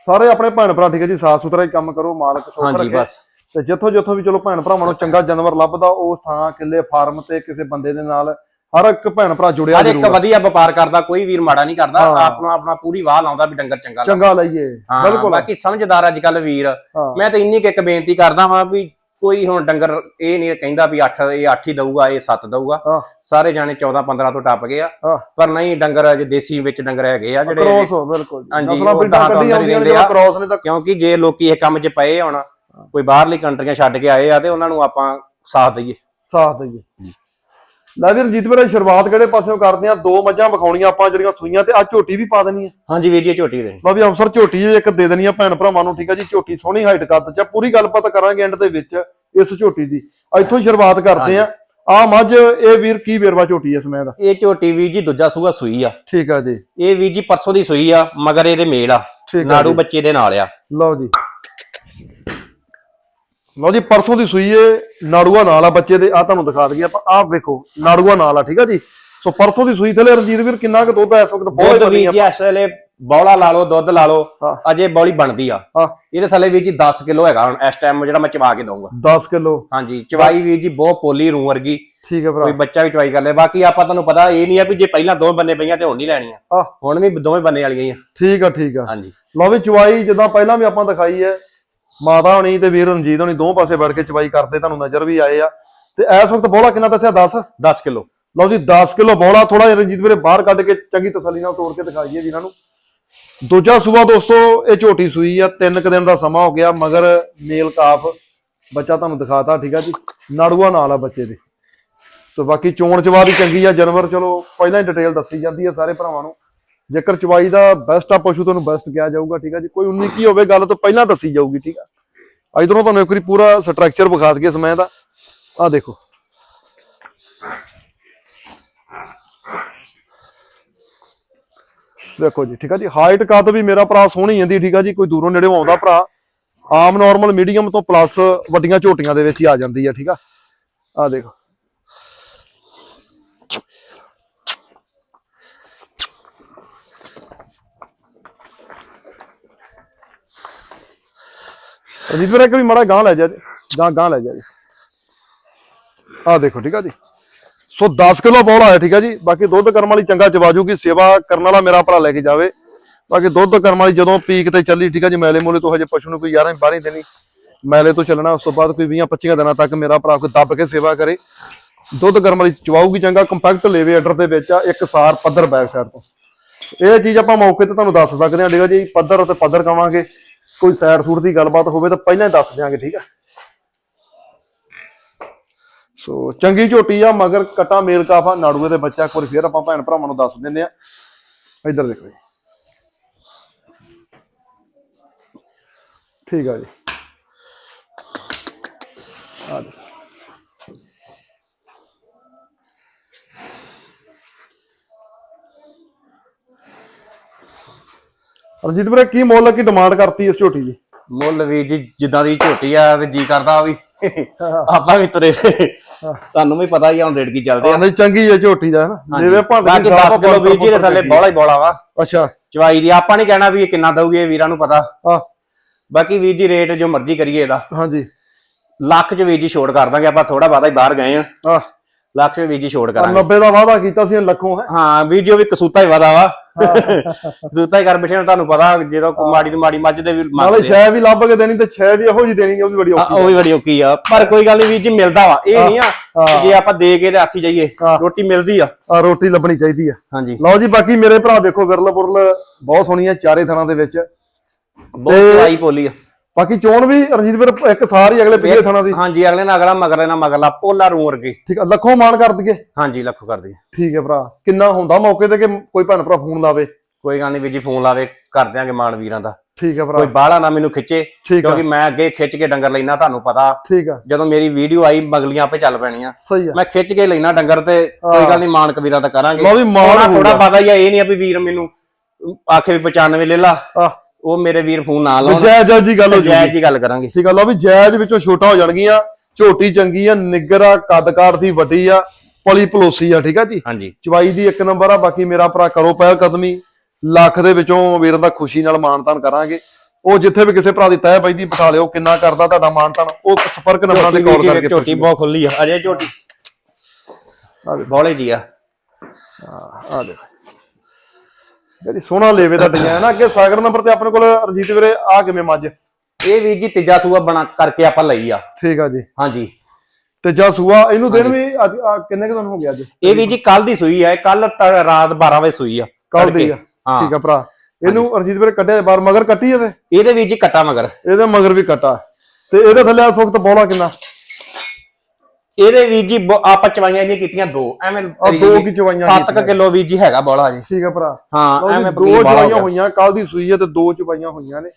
ਸਾਰੇ ਆਪਣੇ ਭੈਣ ਭਰਾ ਠੀਕ ਹੈ ਜੀ ਸਾਫ਼ ਸੁਥਰਾ ਹੀ ਕੰਮ ਕਰੋ ਮਾਲਕ ਹਾਂਜੀ ਰੱਖੇ। ਬਸ। ਤੇ ਜਿੱਥੋਂ ਜਿੱਥੋਂ ਵੀ ਚਲੋ ਭੈਣ ਭਰਾਵਾਂ ਨੂੰ ਚੰਗਾ ਜਾਨਵਰ ਲੱਭਦਾ ਉਹ ਥਾਂ ਕਿੱਲੇ ਫਾਰਮ ਤੇ ਕਿਸੇ ਬੰਦੇ ਦੇ ਨਾਲ ਹਰ ਇੱਕ ਭੈਣ ਭਰਾ ਜੁੜਿਆ ਹਰ ਇੱਕ ਜ਼ਰੂਰ। ਵਧੀਆ ਵਪਾਰ ਕਰਦਾ ਕੋਈ ਵੀਰ ਮਾੜਾ ਨਹੀਂ ਕਰਦਾ ਹਾਂ। ਆਪਣਾ ਆਪਣਾ ਪੂਰੀ ਵਾਹ ਲਾਉਂਦਾ ਵੀ ਡੰਗਰ ਚੰਗਾ ਲੱਗੇ ਚੰਗਾ ਲਈਏ ਹਾਂ ਬਿਲਕੁਲ। ਬਾਕੀ ਸਮਝਦਾਰ ਅੱਜ ਕੱਲ ਵੀਰ। ਹਾਂ। ਮੈਂ ਤਾਂ ਇੰਨੀ ਕੁ ਇੱਕ ਬੇਨਤੀ ਕਰਦਾ ਵਾਂ ਵੀ ਕੋਈ ਹੁਣ ਡੰਗਰ ਇਹ ਨਹੀਂ ਕਹਿੰਦਾ ਵੀ 8 ਇਹ 8 ਹੀ ਦਊਗਾ ਇਹ 7 ਦਊਗਾ। ਹਾਂ। ਸਾਰੇ ਜਾਣੇ 14 15 ਤੋਂ ਟੱਪ ਗਏ ਆ। ਹਾਂ। ਪਰ ਨਹੀਂ ਡੰਗਰ ਅਜੇ ਦੇਸੀ ਵਿੱਚ ਡੰਗਰ ਹੈਗੇ ਆ ਜਿਹੜੇ ਕ੍ਰੋਸ ਹੋ ਬਿਲਕੁਲ। ਹਾਂਜੀ, ਨਸਲਾਂ ਉਹ ਪਿੰਡਾਂ ਦਹਾਂ ਤੋਂ ਕੱਢੀਆਂ ਅੰਦਰ ਹੀ ਹੁੰਦੀਆਂ ਨੇ ਰਹਿੰਦੇ ਆ। ਕ੍ਰੋਸ ਨੇ ਤਾਂ ਕਿਉਂਕਿ ਜੇ ਲੋਕੀ ਇਹ ਕੰਮ 'ਚ ਪਏ ਹੁਣ ਕੋਈ ਬਾਹਰਲੀ ਕੰਟਰੀਆਂ ਛੱਡ ਕੇ ਆਏ ਆ ਤੇ ਉਹਨਾਂ ਨੂੰ ਆਪਾਂ ਸਾਥ ਦਈਏ। ਸਾਥ ਦਈਏ। ਲੈ ਵੀ ਰਣਜੀਤ ਵੀਰੇ ਸ਼ੁਰੂਆਤ ਕਿਹੜੇ ਪਾਸਿਓਂ ਕਰਦੇ ਆ? ਦੋ ਮੱਝਾਂ ਵਿਖਾਉਣੀਆਂ ਆਪਾਂ ਜਿਹੜੀਆਂ ਸੂਈਆਂ ਤੇ ਆ ਝੋਟੀ ਵੀ ਪਾ ਦੇਣੀ ਹੈ ਹਾਂਜੀ ਵੀਰ ਜੀ ਝੋਟੀ ਦੇ ਵੀ ਅਫਸਰ ਝੋਟੀ ਇੱਕ ਦੇ ਦੇਣੀ ਆ ਭੈਣ ਭਰਾਵਾਂ ਨੂੰ ਠੀਕ ਆ ਜੀ? ਝੋਟੀ ਸੋਹਣੀ ਹਾਈਟ ਕੱਦ ਚ ਆ। ਪੂਰੀ ਗੱਲਬਾਤ ਕਰਾਂਗੇ ਐਂਡ ਦੇ ਵਿੱਚ ਇਸ ਝੋਟੀ ਦੀ। ਇੱਥੋਂ ਹੀ ਸ਼ੁਰੂਆਤ ਕਰਦੇ ਆ। ਆ ਮੱਝ ਇਹ ਵੀਰ ਕੀ ਵੇਰਵਾ ਝੋਟੀ ਇਸ ਸਮੇਂ ਦਾ? ਇਹ ਝੋਟੀ ਵੀਰ ਜੀ ਦੂਜਾ ਸੂਆ ਸੂਈ ਆ। ਠੀਕ ਆ ਜੀ। ਇਹ ਵੀਰ ਜੀ ਪਰਸੋਂ ਦੀ ਸੂਈ ਆ ਮਗਰ ਇਹਦੇ ਮੇਲ ਆ। ਆ ਨਾੜੂ। ਬੱਚੇ ਦੇ ਨਾਲ ਆ। ਲਓ ਜੀ। ਲਓ ਜੀ ਪਰਸੋਂ ਦੀ ਸੂਈ ਏ ਨਾੜੂਆ ਨਾਲ ਆ ਬੱਚੇ ਦੇ ਆ ਤੁਹਾਨੂੰ ਦਿਖਾ ਦਈਏ ਆਪਾਂ ਆਹ ਵੇਖੋ ਨਾੜੂਆ ਨਾਲ ਆ ਠੀਕ ਆ ਜੀ? ਸੋ ਪਰਸੋਂ ਦੀ ਸੂਈ ਥਲੇ ਰਣਜੀਤ ਵੀਰ ਕਿੰਨਾ ਕੁ ਦੁੱਧ ਆ ਇਸ ਵਕਤ ਬਹੁਤ ਦੁੱਧ ਬਣੀ ਵੀਰ ਆ। ਜੀ ਇਸ ਵੇਲੇ ਬੌਲਾ ਲਾ ਲਓ ਦੁੱਧ ਲਾ ਲਓ ਹਾਂ। ਅਜੇ ਬੌਲੀ ਬਣਦੀ ਆ। ਹਾਂ। ਇਹਦੇ ਥੱਲੇ ਵੀਰ ਜੀ 10 ਕਿਲੋ ਹੈਗਾ ਹੁਣ ਇਸ ਟਾਈਮ ਜਿਹੜਾ ਮੈਂ ਚਵਾ ਕੇ ਦਊਂਗਾ। 10 ਕਿਲੋ। ਹਾਂਜੀ ਚਵਾਈ ਵੀਰ ਜੀ ਬਹੁਤ ਪੋਲੀ ਰੂ ਵਰਗੀ। ਠੀਕ ਹੈ ਕੋਈ ਭਰਾ ਬੱਚਾ ਵੀ ਚਵਾਈ ਕਰ ਲੇ ਬਾਕੀ ਆਪਾਂ ਤੁਹਾਨੂੰ ਪਤਾ ਇਹ ਨਹੀਂ ਆ ਵੀ ਜੇ ਪਹਿਲਾਂ ਦੋ ਬੰਨੇ ਪਈਆਂ ਤੇ ਹੁਣ ਨਹੀਂ ਲੈਣੀਆਂ। ਆਹ ਹੁਣ ਵੀ ਦੋਵੇਂ ਬੰਨੇ ਵਾਲੀਆਂ ਹੀ ਆ। ਠੀਕ ਆ ਠੀਕ ਆ। ਹਾਂਜੀ। ਲਓ ਵੀ ਚਵਾਈ ਜਿੱਦਾਂ ਪਹਿਲਾਂ ਵੀ ਆਪਾਂ ਦਿਖਾਈ ਹੈ ਮਾਤਾ ਹੋਣੀ ਤੇ ਵੀਰ ਰਣਜੀਤ ਹੋਣੀ ਦੋ ਪਾਸੇ ਵੜ ਕੇ ਚਵਾਈ ਕਰਦੇ ਤੁਹਾਨੂੰ ਨਜ਼ਰ ਵੀ ਆਏ ਆ। ਤੇ ਇਸ ਵਕਤ ਬੋਲਾ ਕਿੰਨਾ ਦੱਸਿਆ? 10 10 ਕਿਲੋ। ਲਓ ਜੀ 10 ਕਿਲੋ ਬੋਲਾ ਥੋੜਾ ਜਿਹਾ ਰਣਜੀਤ ਵੀਰੇ ਬਾਹਰ ਕੱਢ ਕੇ ਚੰਗੀ ਤਸੱਲੀ ਨਾਲ ਤੋੜ ਕੇ ਦਿਖਾਈਏ ਵੀਰਾਂ ਨੂੰ। ਦੂਜਾ ਸੂਆ ਦੋਸਤੋ ਇਹ ਝੋਟੀ ਸੂਈ ਆ ਤਿੰਨ ਕੁ ਦਿਨ ਦਾ ਸਮਾਂ ਹੋ ਗਿਆ ਮਗਰ ਮੇਲ ਕਾਫ ਬੱਚਾ ਤੁਹਾਨੂੰ ਦਿਖਾਤਾ ਠੀਕ ਆ ਜੀ? ਨਾੜੂਆ ਨਾਲ ਆ ਬੱਚੇ ਦੇ। ਸੋ ਬਾਕੀ ਚੋਣ ਚਵਾ ਦੀ ਚੰਗੀ ਆ ਜਾਨਵਰ ਚਲੋ ਪਹਿਲਾਂ ਹੀ ਡਿਟੇਲ ਦੱਸੀ ਜਾਂਦੀ ਹੈ ਸਾਰੇ ਭਰਾਵਾਂ ਨੂੰ। ਜੇਕਰ ਚਵਾਈ ਦਾ ਬੈਸਟ ਆ ਪਸ਼ੂ ਤੁਹਾਨੂੰ ਬੈਸਟ ਕਿਹਾ ਜਾਊਗਾ ਠੀਕ ਆ ਜੀ? ਕੋਈ 19 ਕੀ ਹੋਵੇ ਗੱਲ ਤੋਂ ਪਹਿਲਾਂ ਦੱਸੀ ਜਾਊਗੀ ਠੀਕ ਆ? ਇਧਰੋਂ ਤੁਹਾਨੂੰ ਇੱਕ ਵਾਰੀ ਪੂਰਾ ਸਟਰਕਚਰ ਵਿਖਾ ਦਈਏ ਸਮੇਂ ਦਾ। ਆ ਦੇਖੋ। ਦੇਖੋ ਜੀ, ਠੀਕ ਆ ਜੀ? ਹਾਈਟ ਕੱਦ ਵੀ ਮੇਰਾ ਭਰਾ ਸੋਹਣੀ ਜਾਂਦੀ ਠੀਕ ਆ ਜੀ? ਕੋਈ ਦੂਰੋਂ ਨੇੜੇੋਂ ਆਉਂਦਾ ਭਰਾ। ਆਮ ਨਾਰਮਲ ਮੀਡੀਅਮ ਤੋਂ ਪਲੱਸ ਵੱਡੀਆਂ ਝੋਟੀਆਂ ਦੇ ਵਿੱਚ ਹੀ ਆ ਜਾਂਦੀ ਆ, ਠੀਕ ਆ? ਆ ਦੇਖੋ। ਰਜੀਤ ਵੀਰੇ ਇੱਕ ਵੀ ਮਾੜਾ ਗਾਂ ਲੈ ਜਾ ਜੀ। ਗਾਂ ਗਾਂ ਲੈ ਜਾ ਜੀ। ਆ ਦੇਖੋ, ਠੀਕ ਆ ਜੀ। ਸੋ 10 ਕਿਲੋ ਬੋਲ ਆਇਆ, ਠੀਕ ਆ ਜੀ। ਬਾਕੀ ਦੁੱਧ ਕਰਮ ਵਾਲੀ ਚੰਗਾ ਚਵਾ ਜੂਗੀ ਸੇਵਾ ਕਰਨ ਵਾਲਾ ਮੇਰਾ ਭਰਾ ਲੈ ਕੇ ਜਾਵੇ। ਬਾਕੀ ਦੁੱਧ ਕਰਮ ਵਾਲੀ ਜਦੋਂ ਪੀਕ ਤੇ ਚੱਲੀ, ਠੀਕ ਆ ਜੀ, ਮੈਲੇ ਮੂਲੇ ਤੋਂ ਹਜੇ ਪਸ਼ੂ ਨੂੰ ਕੋਈ 11 12 ਦਿਨੀ ਮੈਲੇ ਤੋਂ ਚੱਲਣਾ, ਉਸ ਤੋਂ ਬਾਅਦ ਕੋਈ 20 25 ਦਿਨਾਂ ਤੱਕ ਮੇਰਾ ਭਰਾ ਕੋਈ ਦੱਬ ਕੇ ਸੇਵਾ ਕਰੇ। ਦੁੱਧ ਕਰਮ ਵਾਲੀ ਚਵਾਊਗੀ ਚੰਗਾ ਕੰਪੈਕਟ ਲੇਵੇ ਆਰਡਰ ਦੇ ਵਿੱਚ ਆ, ਇੱਕ ਸਾਰ ਪੱਧਰ ਬੈਕ ਸਾਈਡ ਤੋਂ। ਇਹ ਚੀਜ਼ ਆਪਾਂ ਮੌਕੇ ਤੇ ਤੁਹਾਨੂੰ ਦੱਸ ਸਕਦੇ ਹਾਂ, ਠੀਕ ਆ ਜੀ, ਪੱਧਰ ਤੇ ਪੱਧਰ ਕਵਾਂਗੇ। ਕੋਈ ਸਾਈਡ ਸੂਟ ਦੀ ਗੱਲਬਾਤ ਹੋਵੇ ਤਾਂ ਪਹਿਲਾਂ ਹੀ ਦੱਸ ਦਿਆਂਗੇ, ਠੀਕ ਆ? ਸੋ ਚੰਗੀ ਝੋਟੀ ਆ, ਮਗਰ ਕਟਾ ਮੇਲ ਕਾਫਾ ਨਾੜੂਏ ਦੇ ਬੱਚਾ ਇੱਕ ਵਾਰੀ ਫੇਰ ਆਪਾਂ ਭੈਣ ਭਰਾਵਾਂ ਨੂੰ ਦੱਸ ਦਿੰਦੇ ਆ। ਇੱਧਰ ਦੇਖੋ ਜੀ। ਠੀਕ ਆ ਜੀ। ਆ ਦੇਖੋ। ਅਰਜੀਤ ਵੀਰੇ ਕੀ ਮੁੱਲ ਕੀ ਡਿਮਾਂਡ ਕਰਤੀ ਇਸ ਝੋਟੀ ਦੀ? ਮੁੱਲ ਵੀਰ ਜੀ ਜਿੱਦਾਂ ਦੀ ਝੋਟੀ ਆ ਤੇ ਜੀ ਕਰਦਾ ਵੀ। ਆਪਾਂ ਵੀ ਤੁਰੇ ਤੁਹਾਨੂੰ ਵੀ ਪਤਾ ਹੀ ਆ ਹੁਣ ਰੇਟ ਕੀ ਚੱਲਦੇ ਆ। ਨਹੀਂ ਚੰਗੀ ਹੈ ਝੋਟੀ ਦਾ ਹਨਾ। ਜਿਵੇਂ ਬਾਕੀ 10 ਕਿਲੋ ਵੀਰ ਜੀ ਦੇ ਥੱਲੇ ਬੋਲਾ ਹੀ ਬੋਲਾ ਵਾ। ਅੱਛਾ। ਚਵਾਈ ਦੀ ਆਪਾਂ ਨਹੀਂ ਕਹਿਣਾ ਵੀ ਇਹ ਕਿੰਨਾ ਦਊਗੀ ਇਹ ਵੀਰਾਂ ਨੂੰ ਪਤਾ। ਬਾਕੀ ਵੀਰ ਜੀ ਰੇਟ ਜੋ ਮਰਜ਼ੀ ਕਰੀਏ ਇਹਦਾ। ਹਾਂਜੀ। ਲੱਖ ਚ ਵੀਰ ਜੀ ਛੋੜ ਕਰ ਦਾਂਗੇ ਆਪਾਂ ਥੋੜਾ ਬਾਦਾ ਹੀ ਬਾਹਰ ਗਏ ਆ। ਲੱਖ ਚ ਵੀਰ ਜੀ ਛੋੜ ਕਰਾਂਗੇ। 90 ਦਾ ਵਾਅਦਾ ਕੀਤਾ ਸੀ ਲੱਖੋਂ ਹੈ। ਹਾਂ ਵੀਰ ਜੀ ਉਹ ਵੀ ਕਸੂਤਾ ਹੀ ਵਾਦਾ ਵਾ। ਕਸੂਤਾ ਹੀ ਕਰ ਬੈਠੇ ਨੇ ਤੁਹਾਨੂੰ ਪਤਾ ਜਦੋਂ ਕੋਈ ਮਾੜੀ ਤੋਂ ਮਾੜੀ ਮੱਝ ਦੇ ਵੀ ਨਾਲੇ। ਸ਼ੈ ਵੀ ਲੱਭ ਕੇ ਦੇਣੀ ਤੇ ਸ਼ੈ ਵੀ ਇਹੋ ਜੀ ਦੇਣੀ ਉਹ ਵੀ ਬੜੀ ਔਖੀ ਉਹ ਵੀ ਬੜੀ ਔਖੀ ਆ। ਪਰ ਕੋਈ ਗੱਲ ਨਹੀਂ ਵੀਰ ਜੀ ਮਿਲਦਾ ਵਾ। ਇਹ ਨਹੀਂ ਆ। ਕਿ ਜੇ ਆਪਾਂ ਦੇ ਕੇ ਤੇ ਆਖੀ ਜਾਈਏ। ਰੋਟੀ ਮਿਲਦੀ ਆ। ਆ ਰੋਟੀ ਲੱਭਣੀ ਚਾਹੀਦੀ ਆ। ਹਾਂਜੀ। ਲਓ ਜੀ ਬਾਕੀ ਮੇਰੇ ਭਰਾ ਦੇਖੋ ਵਿਰਲ ਪੁਰਲ ਬਹੁਤ ਸੋਹਣੀਆਂ ਚਾਰੇ ਥਾਂ ਦੇ ਵਿੱਚ। ਬਹੁਤ ਚਵਾਈ ਪੋਲੀ ਆ। ਬਾਕੀ ਚੋਣ ਵੀ ਰਣਜੀਤ ਵੀਰ ਇੱਕ ਸਾਰ ਹੀ ਅਗਲੇ ਪਿਛਲੇ ਥਾਂ ਦੀ। ਹਾਂਜੀ ਅਗਲੇ ਨਾਲ ਅਗਲਾ ਮਗਲੇ ਨਾਲ ਮਗਲਾ ਪੋਲਾ ਰੂ ਵਰਗੀ। ਠੀਕ ਆ ਲੱਖੋਂ ਮਾਨ ਕਰ ਦਈਏ। ਹਾਂਜੀ ਲੱਖੋ ਕਰਦੀ ਠੀਕ ਹੈ ਭਰਾ ਕਿੰਨਾ ਹੁੰਦਾ ਮੌਕੇ ਤੇ ਕਿ ਕੋਈ ਭੈਣ ਭਰਾ ਫੋਨ ਲਾਵੇ? ਕੋਈ ਗੱਲ ਨਹੀਂ ਵੀਰ ਜੀ ਫੋਨ ਲਾਵੇ ਕਰ ਦਿਆਂਗੇ ਮਾਨ ਵੀਰਾਂ ਦਾ। ਠੀਕ ਹੈ ਕੋਈ ਭਰਾ ਬਾਹਲਾ ਨਾ ਮੈਨੂੰ ਖਿੱਚੇ ਕਿਉਂਕਿ ਮੈਂ ਅੱਗੇ ਖਿੱਚ ਕੇ ਡੰਗਰ ਲੈਣਾ ਤੁਹਾਨੂੰ ਪਤਾ। ਠੀਕ ਆ। ਜਦੋਂ ਮੇਰੀ ਵੀਡੀਓ ਆਈ ਮਗਲੀਆਂ ਆਪੇ ਚੱਲ ਪੈਣੀਆਂ। ਸਹੀ ਮੈਂ ਖਿੱਚ ਕੇ ਲੈਣਾ ਡੰਗਰ ਤੇ ਕੋਈ ਗੱਲ ਨਹੀਂ ਮਾਨ ਕਬੀਰਾਂ ਦਾ ਕਰਾਂਗੇ। ਲਓ ਵੀ ਮਾਣ ਥੋੜਾ। ਪਤਾ ਹੀ ਆ ਇਹ ਨਹੀਂ ਆ ਵੀ ਵੀਰ ਮੈਨੂੰ ਆਖੇ ਵੀ 95 ਲੈ ਲਾ। ਉਹ ਮੇਰੇ ਵੀਰ ਫੋਨ ਨਾ ਲਾਉਣ ਜਾਇਜ਼ ਜਾਇਜ਼ ਜੀ ਗੱਲ ਹੋ ਜੂਗੀ। ਜੀ ਗੱਲ ਕਰਾਂਗੇ। ਠੀਕ ਆ ਲਓ ਵੀ ਜਾਇਜ਼ ਵਿੱਚੋਂ ਛੋਟਾ ਹੋ ਜਾਣਗੀਆਂ ਝੋਟੀ ਚੰਗੀ ਆ ਨਿੱਗਰਾ ਕੱਦਕਾਰ ਦੀ ਵੱਡੀ ਆ ਪਲੀ ਪਲੋਸੀ ਆ ਠੀਕ ਆ ਜੀ? ਹਾਂਜੀ। ਚਵਾਈ ਦੀ ਇੱਕ ਨੰਬਰ ਆ ਬਾਕੀ ਮੇਰਾ ਭਰਾ ਕਰੋ ਪਹਿਲ ਕਦਮੀ। ਲੱਖ ਦੇ ਵਿੱਚੋਂ ਵੀਰਾਂ ਦਾ ਖੁਸ਼ੀ ਨਾਲ ਮਾਨਤਾਨ ਕਰਾਂਗੇ। ਉਹ ਜਿੱਥੇ ਵੀ ਕਿਸੇ ਭਰਾ ਦੀ ਤੈਅ ਪੈਂਦੀ ਬਿਠਾ ਲਿਓ ਕਿੰਨਾ ਕਰਦਾ ਤੁਹਾਡਾ ਮਾਨਤਾਨ। ਉਹ ਸੰਪਰਕ ਨੰਬਰਾਂ ਤੇ ਕਾਲ ਕਰਕੇ ਝੋਟੀ ਬਹੁਤ ਖੁੱਲੀ ਆ। ਅਜੇ ਝੋਟੀ। ਆ ਦੇ ਬੋਲੇ ਜੀ ਆ। ਆ ਦੇ ਜਿਹੜੀ ਸੋਹਣਾ ਲੇਵੇ ਦਾ ਡਿਜ਼ਾਈਨ ਆ ਅੱਗੇ ਸਾਗਰ ਨੰਬਰ ਤੇ ਆਪਣੇ ਕੋਲ ਰਜੀਤ ਵੀਰੇ ਆ ਕਿਵੇਂ ਮੱਝ? ਇਹ ਵੀਰ ਜੀ ਤੀਜਾ ਸੂਆ ਬਣਾ ਕਰਕੇ ਆਪਾਂ ਲਈ ਆ। ਠੀਕ ਆ ਜੀ। ਹਾਂਜੀ। ਤੇ ਜਾਂ ਸੂਆ ਇਹਨੂੰ ਦਿਨ ਵੀ ਅੱਜ ਆ ਕਿੰਨੇ ਕੁ ਦਿਨ ਹੋ ਗਏ ਅੱਜ? ਇਹ ਵੀਰ ਜੀ ਕੱਲ ਦੀ ਸੂਈ ਹੈ ਕੱਲ ਰਾਤ 12 ਵਜੇ ਸੂਈ ਆ ਕੱਲ ਦੀ ਆ। ਹਾਂ। ਠੀਕ ਆ ਭਰਾ। ਇਹਨੂੰ ਅਰਜੀਤ ਵੀਰੇ ਕੱਢਿਆ ਬਾਹਰ ਮਗਰ ਕੱਟੀ ਇਹਦੇ? ਇਹਦੇ ਵੀਰ ਜੀ ਕੱਟਾ ਮਗਰ। ਇਹਦੇ ਮਗਰ ਵੀ ਕੱਟਾ। ਤੇ ਇਹਦੇ ਥੱਲੇ ਇਸ ਵਕਤ ਬੋਲਾ ਕਿੰਨਾ? ਇਹਦੇ ਵੀਰ ਜੀ ਬ- ਆਪਾਂ ਚਵਾਈਆਂ ਨਹੀਂ ਕੀਤੀਆਂ ਦੋ। ਐਵੇਂ ਦੋ ਕੀ ਚਵਾਈਆਂ 7 ਕਿਲੋ ਵੀਰ ਜੀ ਹੈਗਾ ਬੋਲਾ ਜੀ। ਠੀਕ ਆ ਭਰਾ। ਹਾਂ ਲਓ ਜੀ, ਐਵੇਂ ਦੋ ਪਕੀਰ ਚਵਾਈਆਂ ਹੋਈਆਂ ਕੱਲ ਦੀ ਸੂਈ ਹੈ ਤੇ ਦੋ ਚਵਾਈਆਂ ਹੋਈਆਂ ਨੇ।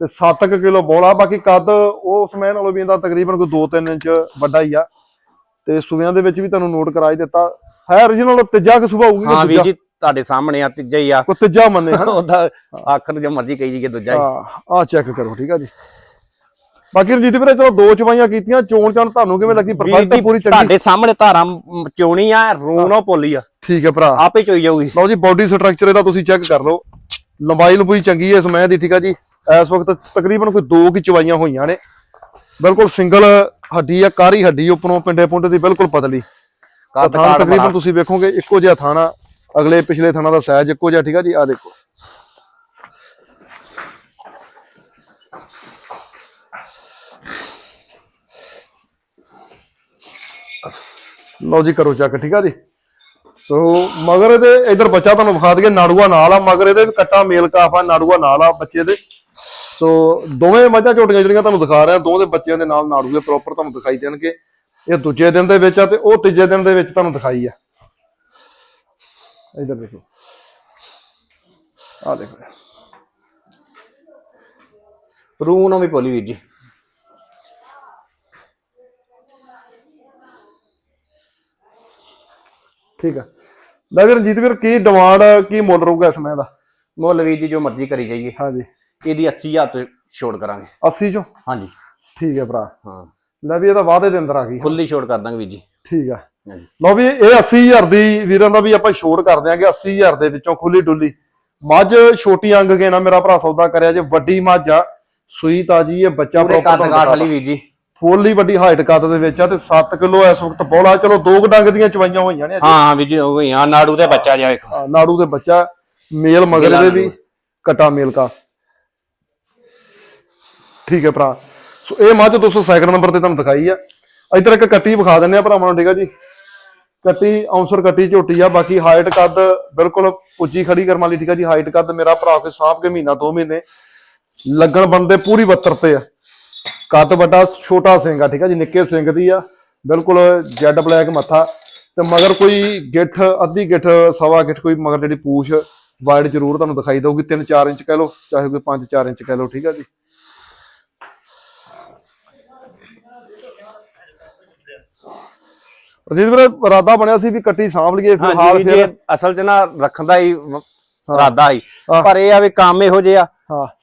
ਤੇ 7 ਕਿਲੋ ਬੋਲਾ ਬਾਕੀ ਕੱਦ ਉਹ ਸਮੇਂ ਨਾਲੋਂ ਵੀ ਇਹਦਾ ਤਕਰੀਬਨ ਕੋਈ 2-3 ਇੰਚ ਵੱਡਾ ਹੀ ਆ। ਤੇ ਸੂਬਿਆਂ ਦੇ ਵਿੱਚ ਵੀ ਤੁਹਾਨੂੰ ਨੋਟ ਕਰਾ ਹੀ ਦਿੱਤਾ। ਹੈ origignal ਤੀਜਾ ਕਿ ਸੁਭਾ ਹੋਊਗੀ ਹਾਂ ਕਿ ਵੀਰ ਜੀ ਤੁਹਾਡੇ ਸਾਹਮਣੇ ਆ ਤੀਜਾ ਹੀ ਆ। ਕੋਈ ਤੀਜਾ ਮੰਨੇ ਹਨ? ਉਹਦਾ ਆਖਰ ਜੋ ਮਰਜ਼ੀ ਕਹੀ ਜੀਏ ਦੂਜਾ ਹੀ। ਆ ਆ ਚੈੱਕ ਕਰੋ ਠੀਕ ਆ ਜੀ। ਬਾਕੀ ਰਣਜੀਤ ਵੀਰੇ ਚਲੋ ਦੋ ਚਵਾਈਆਂ ਕੀਤੀਆਂ ਚੋਣ ਚਾਣ ਤੁਹਾਨੂੰ ਕਿਵੇਂ ਲੱਗੀ? ਪਰਫੈਕਟ ਜੀ ਪੂਰੀ ਚੰਗੀ। ਤੁਹਾਡੇ ਸਾਹਮਣੇ ਧਾਰਾਂ ਚੋਣੀ ਆ ਰੂਨੋ ਪੋਲੀ ਆ। ਠੀਕ ਹੈ ਭਰਾ। ਆਪੇ ਚੋਈ ਜਾਊਗੀ। ਲਓ ਜੀ ਬਾਡੀ ਸਟਰਕਚਰ ਇਹਦਾ ਤੁਸੀਂ ਚੈੱਕ ਕਰ ਲਓ। ਲੰਬਾਈ ਲੰਬੂਈ ਚੰਗੀ ਹੈ ਇਸ ਮੈਂ ਦੀ ਠੀਕ ਆ ਜੀ। ਇਸ ਵਕਤ ਤਕਰੀਬਨ ਕੋਈ ਦੋ ਕੀ ਚਵਾਈਆਂ ਹੋਈਆਂ ਨੇ। ਬਿਲਕੁਲ ਸਿੰਗਲ ਹੱਡੀ ਆ ਕਾਰੀ ਹੱਡੀ ਉੱਪਰੋਂ ਪਿੰਡੇ ਪੁੰਡੇ ਦੀ ਬਿਲਕੁਲ ਪਤਲੀ ਥਾਣ ਤਕਰੀਬਨ ਤੁਸੀਂ ਵੇਖੋਗੇ ਇੱਕੋ ਜਿਹਾ ਥਾਣਾ ਅਗਲੇ ਪਿਛਲੇ ਥਾਣਾ ਦਾ ਸਾਈਜ਼ ਇੱਕੋ ਜਿਹਾ ਠੀਕ ਆ ਜੀ ਆ ਦੇਖੋ। ਲਓ ਜੀ, ਕਰੋ ਚੱਕ ਠੀਕ ਆ ਜੀ? ਸੋ ਮਗਰ ਇਹਦੇ, ਇਧਰ ਬੱਚਾ ਤੁਹਾਨੂੰ ਵਿਖਾ ਦਈਏ, ਨਾੜੂਆ ਨਾਲ ਆ, ਮਗਰ ਇਹਦੇ ਵੀ ਕੱਟਾ ਮੇਲ ਕਾਫ ਆ, ਨਾੜੂਆ ਨਾਲ ਆ ਬੱਚੇ ਦੇ। ਸੋ ਦੋਵੇਂ ਮੱਝਾਂ ਝੋਟੀਆਂ ਜਿਹੜੀਆਂ ਤੁਹਾਨੂੰ ਦਿਖਾ ਰਿਹਾ, ਦੋਵੇਂ ਬੱਚਿਆਂ ਦੇ ਨਾਲ ਨਾੜੂਏ ਪ੍ਰੋਪਰ ਤੁਹਾਨੂੰ ਦਿਖਾਈ ਦੇਣਗੇ। ਇਹ ਦੂਜੇ ਦਿਨ ਦੇ ਵਿੱਚ ਆ ਤੇ ਉਹ ਤੀਜੇ ਦਿਨ ਦੇ ਵਿੱਚ ਤੁਹਾਨੂੰ ਦਿਖਾਈ ਆ। ਇਧਰ ਦੇਖੋ। ਆ ਦੇਖੋ। ਰੂਨੋ ਵੀ ਪੋਲੀ ਵੀਰ ਜੀ। ਠੀਕ ਆ। ਲੈ ਵੀਰ ਰਣਜੀਤ ਵੀਰ ਕੀ ਡਿਮਾਂਡ ਕੀ ਮੁੱਲ ਰਹੂਗਾ ਇਸ ਮੈਂ ਦਾ? ਮੁੱਲ ਵੀਰ ਜੀ ਜੋ ਮਰਜ਼ੀ ਕਰੀ ਜਾਈਏ। ਹਾਂਜੀ। ਇਹਦੀ 80000 ਤੋਂ ਛੋੜ ਕਰਾਂਗੇ। 80 ਚੋਂ? ਹਾਂਜੀ। ਠੀਕ ਹੈ ਭਰਾ। ਹਾਂ। ਲੈ ਵੀ ਇਹਦਾ ਵਾਅਦੇ ਦੇ ਅੰਦਰ ਆ ਗਈ। ਖੁੱਲੀ ਛੋੜ ਕਰ ਦਾਂਗੇ ਵੀਰ ਜੀ। ਠੀਕ ਆ। ਲਓ ਵੀ ਇਹ 80000 ਦੀ ਵੀਰਾਂ ਦਾ ਵੀ ਆਪਾਂ ਛੋੜ ਕਰ ਦਿਆਂਗੇ 80000 ਦੇ ਵਿੱਚੋਂ ਖੁੱਲੀ ਡੁੱਲੀ। ਮੱਝ ਛੋਟੀ ਅੰਗ ਕੇ ਨਾ ਮੇਰਾ ਭਰਾ ਸੌਦਾ ਕਰਿਆ ਜੇ ਵੱਡੀ ਮੱਝ ਆ। ਸੂਈ ਤਾਜੀ ਇਹ ਬੱਚਾ ਪੂਰੇ proper ਕੱਦ ਕਾਠ ਵਾਲੀ ਵੀਰ ਜੀ। ਫੁੱਲੀ ਵੱਡੀ ਹਾਈਟ ਕੱਦ ਦੇ ਵਿੱਚ ਆ ਤੇ 7 ਕਿਲੋ ਇਸ ਵਕਤ ਬੋਲਾ। ਚਲੋ ਦੋ ਡੰਗ ਦੀਆਂ ਚਵਾਈਆਂ ਹੋਈਆਂ ਨੇ ਹਾਂ ਹਾਂ ਵੀਰ ਜੀ ਹੀ ਆ ਨਾੜੂ ਤੇ ਬੱਚਾ ਜਿਹਾ ਵੇਖੋ। ਆ, ਨਾੜੂ ਦੇ ਬੱਚਾ ਮੇਲ ਮਗਰ ਦੇ ਵੀ ਕਟਾ ਮੇਲ ਕਾ ਠੀਕ ਹੈ ਭਰਾ। ਸੋ ਇਹ ਮੱਝ ਦੋਸਤੋ ਸੈਕਿੰਡ ਨੰਬਰ ਤੇ ਤੁਹਾਨੂੰ ਦਿਖਾਈ ਆ। ਇੱਧਰ ਇੱਕ ਕੱਟੀ ਵਿਖਾ ਦਿੰਨੇ ਆ ਭਰਾਵਾਂ ਨੂੰ ਠੀਕ ਆ ਜੀ। ਕੱਟੀ ਔਂਸਰ ਕੱਟੀ ਝੋਟੀ ਆ ਬਾਕੀ ਹਾਈਟ ਕੱਦ ਬਿਲਕੁਲ ਉੱਚੀ ਖੜੀ ਕਰਮ ਵਾਲੀ ਠੀਕ ਆ ਜੀ। ਹਾਈਟ ਕੱਦ ਮੇਰਾ ਭਰਾ ਕੋਈ ਸਾਂਭ ਕੇ ਮਹੀਨਾ ਦੋ ਮਹੀਨੇ। ਲੱਗਣ ਬੰਦੇ ਪੂਰੀ ਬੱਤਰ ਤੇ ਆ। ਕੱਦ ਵੱਡਾ ਛੋਟਾ ਸਿੰਘ ਆ ਠੀਕ ਆ ਜੀ ਨਿੱਕੇ ਸਿੰਘ ਦੀ ਆ। ਬਿਲਕੁਲ ਜੈਡ ਬਲੈਕ ਮੱਥਾ। ਤੇ ਮਗਰ ਕੋਈ ਗਿੱਠ ਅੱਧੀ ਗਿੱਠ ਸਵਾ ਗਿੱਠ ਕੋਈ ਮਗਰ ਜਿਹੜੀ ਪੂਛ ਵਾਈਡ ਜ਼ਰੂਰ ਤੁਹਾਨੂੰ ਦਿਖਾਈ ਦਊਗੀ 3-4 ਇੰਚ ਕਹਿ ਲਓ ਚਾਹੇ ਕੋਈ 5-4 ਇੰਚ ਕਹਿ ਲਓ ਠੀਕ ਆ ਜੀ। ਰਜੀਤ ਵੀਰੇ ਇਰਾਦਾ ਬਣਿਆ ਸੀ ਵੀ ਕੱਟੀ ਸਾਂਭ ਲਈਏ ਹਾਂ ਫਿਲਹਾਲ ਜੀ ਫਿਰ ਅਸਲ 'ਚ ਨਾ ਰੱਖਣ ਦਾ ਹੀ ਇਰਾਦਾ ਹੀ। ਹਾਂ। ਪਰ ਇਹ ਆ ਵੀ ਕੰਮ ਇਹੋ ਜਿਹਾ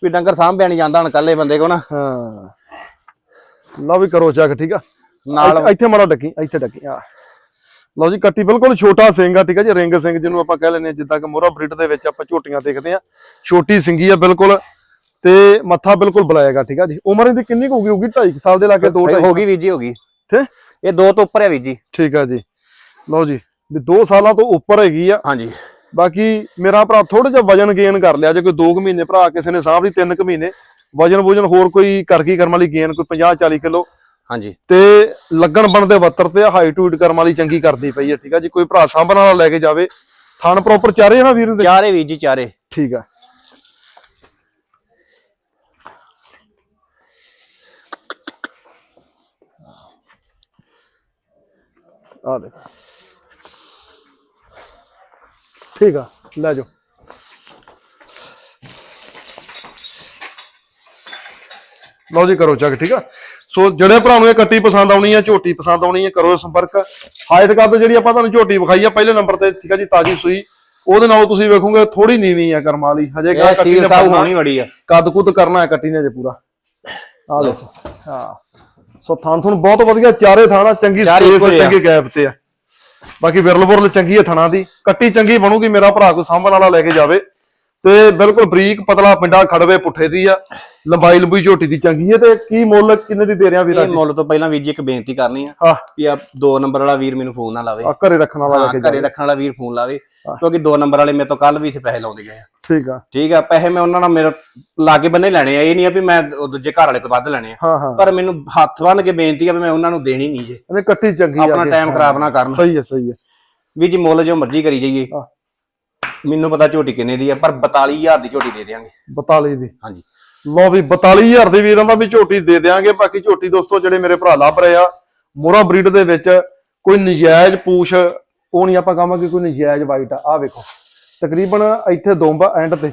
ਵੀ ਡੰਗਰ ਸਾਂਭਿਆ ਨਹੀਂ ਜਾਂਦਾ ਹੁਣ ਕੱਲੇ ਬੰਦੇ ਕੋ ਨਾ। ਹਾਂ। ਲਓ ਵੀ ਕਰੋ ਚੈੱਕ ਠੀਕ ਆ? ਨਾਲ ਇੱਥੇ- ਮਾੜਾ ਡੱਕੀ ਇੱਥੇ ਡੱਕੀ ਆ। ਲਓ ਜੀ ਕੱਟੀ ਬਿਲਕੁਲ ਛੋਟਾ ਸਿੰਘ ਆ ਠੀਕ ਆ ਜੀ ਰਿੰਗ ਸਿੰਘ ਜਿਹਨੂੰ ਆਪਾਂ ਕਹਿ ਲੈਂਦੇ ਆ ਜਿੱਦਾਂ ਕਿ ਮੋਹਰਾ ਬਰੀਡ ਦੇ ਵਿੱਚ ਆਪਾਂ ਝੋਟੀਆਂ ਦੇਖਦੇ ਆ ਛੋਟੀ ਸਿੰਗੀ ਆ ਬਿਲਕੁਲ ਤੇ ਮੱਥਾ ਬਿਲਕੁਲ ਬਲਾਏਗਾ ਠੀਕ ਆ ਜੀ। ਉਮਰ ਇਹਦੀ ਕਿੰਨੀ ਕੁ ਹੋਊਗੀ ਹੋਊਗੀ 2.5 ਸਾਲ ਦੇ ਲਾਗੇ 2 ਹੋ ਗਈ ਵੀਰ ਜੀ ਹੋ ਗਈ। ਠੀਕ? ਇਹ ਦੋ ਤੋਂ ਉੱਪਰ ਹੈ ਵੀਰ ਜੀ। ਠੀਕ ਆ ਜੀ। ਲਓ ਜੀ ਵੀ 2 ਸਾਲਾਂ ਤੋਂ ਉੱਪਰ ਹੈਗੀ ਆ। ਹਾਂਜੀ। ਬਾਕੀ ਮੇਰਾ ਭਰਾ ਥੋੜਾ ਜਿਹਾ ਵਜਨ ਗੇਨ ਕਰ ਲਿਆ ਜੇ ਕੋਈ 2 ਮਹੀਨੇ ਭਰਾ ਕਿਸੇ ਨੇ ਸਾਂਭ ਲਈ 3 ਕੁ ਮਹੀਨੇ ਵਜਨ ਵਜਨ ਹੋਰ ਕੋਈ ਕਰ ਕੀ ਕਰਮ ਵਾਲੀ ਗੇਨ ਕੋਈ 50 40 ਕਿਲੋ? ਹਾਂਜੀ। ਤੇ ਲੱਗਣ ਬਣਦੇ ਵੱਤਰ ਤੇ ਹਾਈਟ ਹੂਟ ਕਰਮ ਵਾਲੀ ਚੰਗੀ ਕਰਦੀ ਪਈ ਹੈ ਠੀਕ ਆ ਜੀ? ਕੋਈ ਭਰਾ ਸਾਂਭਣ ਵਾਲਾ ਲੈ ਕੇ ਜਾਵੇ। ਥਣ ਪ੍ਰੋਪਰ ਚਾਰੇ ਨਾ ਵੀਰ ਦੇ ਚਾਰੇ ਵੀਰ ਜੀ ਚਾਰੇ। ਠੀਕ ਆ। ਆ ਦੇ ਠੀਕ ਆ ਲੈ ਜਾਓ। ਲਓ ਜੀ ਕਰੋ ਚੱਕ ਠੀਕ ਆ? ਸੋ ਜਿਹੜੇ ਭਰਾ ਨੂੰ ਇਹ ਕੱਟੀ ਪਸੰਦ ਆਉਣੀ ਹੈ ਝੋਟੀ ਪਸੰਦ ਆਉਣੀ ਹੈ ਕਰੋ ਸੰਪਰਕ। ਹਾਈਟ ਕੱਦ ਜਿਹੜੀ ਆਪਾਂ ਤੁਹਾਨੂੰ ਝੋਟੀ ਵਿਖਾਈ ਆ ਪਹਿਲੇ ਨੰਬਰ ਤੇ ਠੀਕ ਆ ਜੀ ਤਾਜੀ ਸੂਈ। ਉਹਦੇ ਨਾਲ ਤੁਸੀਂ ਵੇਖੋਗੇ ਥੋੜੀ ਨੀਵੀਂ ਆ ਕਰਮ ਵਾਲੀ ਹਜੇ ਇਹ ਕੱਟੀ ਨੇ ਭਰਨਾ, ਹੋਣੀ ਬੜੀ ਆ। ਕੱਦ ਕੁੱਦ ਕਰਨਾ ਹੈ ਕੱਟੀ ਨੇ ਜੇ ਪੂਰਾ। ਆ ਦੇਖੋ। ਹਾਂ। ਸੋ ਥਾਂ ਤੁਹਾਨੂੰ ਬਹੁਤ ਵਧੀਆ ਚਾਰੇ ਥਾਣਾ ਚੰਗੀ ਸਪੇਸ। ਚੰਗੀ ਗੈਪ ਤੇ ਆ। ਬਾਕੀ ਵਿਰਲ ਬੁਰਲ ਚੰਗੀ ਹੈ ਥਣਾ ਦੀ। ਕੱਟੀ ਚੰਗੀ ਬਣੂਗੀ ਮੇਰਾ ਭਰਾ ਕੋਈ ਸਾਂਭਣ ਵਾਲਾ ਲੈ ਕੇ ਜਾਵੇ। ਤੇ ਬਿਲਕੁਲ ਬਰੀਕ ਪਤਲਾ ਪਿੰਡਾ ਖੜਵੇ ਪੁੱਠੇ ਦੀ ਆ ਲੰਬਾਈ ਲੰਬੀ ਝੋਟੀ ਦੀ ਚੰਗੀ ਹੈ ਤੇ ਕੀ ਮੁੱਲ ਕਿੰਨੇ ਦੀ ਦੇ ਰਿਆ ਵੀਰ ਇਹ ਅੱਜ? ਮੁੱਲ ਤੋਂ ਪਹਿਲਾਂ ਵੀਰ ਜੀ ਇੱਕ ਬੇਨਤੀ ਕਰਨੀ ਆ ਹਾਂ ਵੀ ਆ ਦੋ ਨੰਬਰ ਵਾਲਾ ਵੀਰ ਮੈਨੂੰ ਫੋਨ ਨਾ ਲਾਵੇ। ਆ ਘਰੇ ਰੱਖਣ ਵਾਲਾ ਲੈ ਹਾਂ ਕੇ ਘਰੇ ਰੱਖਣ ਵਾਲਾ ਵੀਰ ਫੋਨ ਲਾਵੇ। ਕਿਉਂਕਿ ਦੋ ਨੰਬਰ ਵਾਲੇ ਮੇਰੇ ਤੋਂ ਕੱਲ ਵੀ ਇੱਥੇ ਪੈਸੇ ਲਾਉਂਦੇ ਗਏ ਆ। ਠੀਕ ਆ। ਠੀਕ ਆ ਪੈਸੇ ਮੈਂ ਉਹਨਾਂ ਨਾਲ ਮੇਰੇ ਲਾਗੇ ਬੰਨੇ ਲੈਣੇ ਆ ਇਹ ਨਹੀਂ ਆ ਵੀ ਮੈਂ ਉਹ ਦੂਜੇ ਘਰ ਵਾਲੇ ਤੋਂ ਵੱਧ ਲੈਣੇ ਆ। ਹਾਂ ਹਾਂ। ਪਰ ਮੈਨੂੰ ਹੱਥ ਬੰਨ ਕੇ ਬੇਨਤੀ ਆ ਵੀ ਮੈਂ ਉਹਨਾਂ ਨੂੰ ਦੇਣੀ ਨਹੀਂ ਜੇ। ਇਹਨੇ ਕੱਟੀ ਚੰਗੀ ਆ ਆਪਣਾ। ਟਾਈਮ ਖਰਾਬ ਨਾ ਕਰਨ। ਸਹੀ ਹੈ ਸਹੀ ਹੈ ਵੀ ਜੀ ਮੁੱਲ ਜੋ ਮਰਜ਼ੀ ਕਰੀ ਜਾਈਏ। ਹਾਂ। ਮੈਨੂੰ ਪਤਾ ਝੋਟੀ ਕਿੰਨੇ ਦੀ ਆ ਪਰ 42000 ਦੀ ਝੋਟੀ ਦੇ ਦੇਵਾਂਗੇ 42 ਦੀ? ਹਾਂਜੀ। ਲੋ ਵੀ 42000 ਦੀ ਵੀਰਾਂ ਦਾ ਵੀ ਝੋਟੀ ਦੇ ਦਿਆਂਗੇ। ਬਾਕੀ ਝੋਟੀ ਦੋਸਤੋ ਜਿਹੜੇ ਮੇਰੇ ਭਰਾ ਲੱਭ ਰਹੇ ਆ ਮੋਰਾ ਬਰੀਡ ਦੇ ਵਿੱਚ ਕੋਈ ਨਜਾਇਜ਼ ਪੂਛ ਉਹ ਨਹੀਂ ਆਪਾਂ ਕਹਾਂਗੇ ਕੋਈ ਨਜਾਇਜ਼ ਵਾਈਟ ਆ। ਆ ਵੇਖੋ ਤਕਰੀਬਨ ਇੱਥੇ ਦੋਂਬ ਐਂਡ ਤੇ।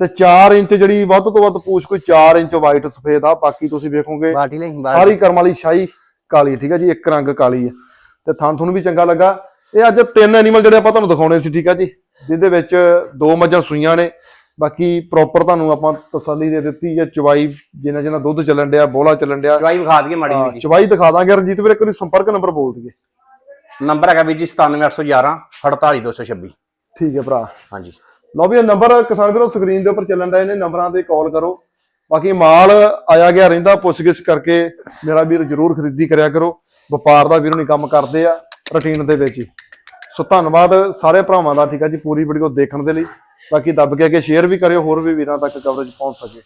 ਤੇ 4 ਇੰਚ ਜਿਹੜੀ ਵੱਧ ਤੋਂ ਵੱਧ ਪੂਛ ਕੋਈ 4 ਇੰਚ ਵਾਈਟ ਸਫੇਦ ਆ। ਬਾਕੀ ਤੁਸੀਂ ਵੇਖੋਗੇ ਬਾਟੀ ਲਈ ਸਾਰੀ ਕਰਮ ਵਾਲੀ ਸ਼ਾਹੀ ਕਾਲੀ ਠੀਕ ਹੈ ਜੀ ਇੱਕ ਰੰਗ ਕਾਲੀ ਹੈ ਤੇ ਥਣ ਤੁਹਾਨੂੰ ਵੀ ਚੰਗਾ ਲੱਗਾ। ਇਹ ਅੱਜ ਤਿੰਨ ਐਨੀਮਲ ਜਿਹੜੇ ਆਪਾਂ ਤੁਹਾਨੂੰ ਦਿਖਾਉਣੇ ਸੀ ਠੀਕ ਹੈ ਜੀ। ਜਿਹਦੇ ਵਿੱਚ ਦੋ ਮੱਝਾਂ ਸੂਈਆਂ ਨੇ। ਬਾਕੀ ਪ੍ਰੋਪਰ ਤੁਹਾਨੂੰ ਆਪਾਂ ਤਸੱਲੀ ਦੇ ਦਿੱਤੀ ਹੈ ਚਵਾਈ ਜਿੰਨਾ ਜਿੰਨਾ ਦੁੱਧ ਚੱਲਣ ਡਿਆ ਬੋਲਾ ਚੱਲਣ ਡਿਆ। ਚਵਾਈ ਵਿਖਾ ਦਈਏ ਮਾੜੀ ਹਾਂ, ਜੀ ਚਵਾਈ ਦਿਖਾ ਦਾਂਗੇ ਰਣਜੀਤ ਵੀਰੇ ਇੱਕ ਵਾਰੀ ਸੰਪਰਕ ਨੰਬਰ ਬੋਲ ਦਈਏ। ਨੰਬਰ ਹੈਗਾ ਵੀਰ ਜੀ 97811 48226 ਠੀਕ ਹੈ ਭਰਾ। ਹਾਂਜੀ। ਲਓ ਵੀ ਇਹ ਨੰਬਰ ਕਿਸਾਨ ਵੀਰੋ ਸਕਰੀਨ ਦੇ ਉੱਪਰ ਚੱਲਣ ਡਏ ਨੇ ਨੰਬਰਾਂ ਤੇ ਕਾਲ ਕਰੋ। ਬਾਕੀ ਮਾਲ ਆਇਆ ਗਿਆ ਰਹਿੰਦਾ ਪੁੱਛਗਿੱਛ ਕਰਕੇ ਮੇਰਾ ਵੀਰ ਜਰੂਰ ਖਰੀਦੀ ਕਰਿਆ ਕਰੋ। ਵਪਾਰ ਦਾ ਵੀਰੋ ਨਹੀਂ ਕੰਮ ਕਰਦੇ ਆ ਰੁਟੀਨ ਦੇ ਵਿੱਚ ਹੀ। ਸੋ ਧੰਨਵਾਦ ਸਾਰੇ ਭਰਾਵਾਂ ਦਾ, ਠੀਕ ਆ ਜੀ, ਪੂਰੀ ਵੀਡੀਓ ਦੇਖਣ ਦੇ ਲਈ। ਬਾਕੀ ਦੱਬ ਕੇ ਅੱਗੇ ਸ਼ੇਅਰ ਵੀ ਕਰਿਓ, ਹੋਰ ਵੀ ਵੀਰਾਂ ਤੱਕ ਕਵਰੇਜ ਪਹੁੰਚ ਸਕੇ।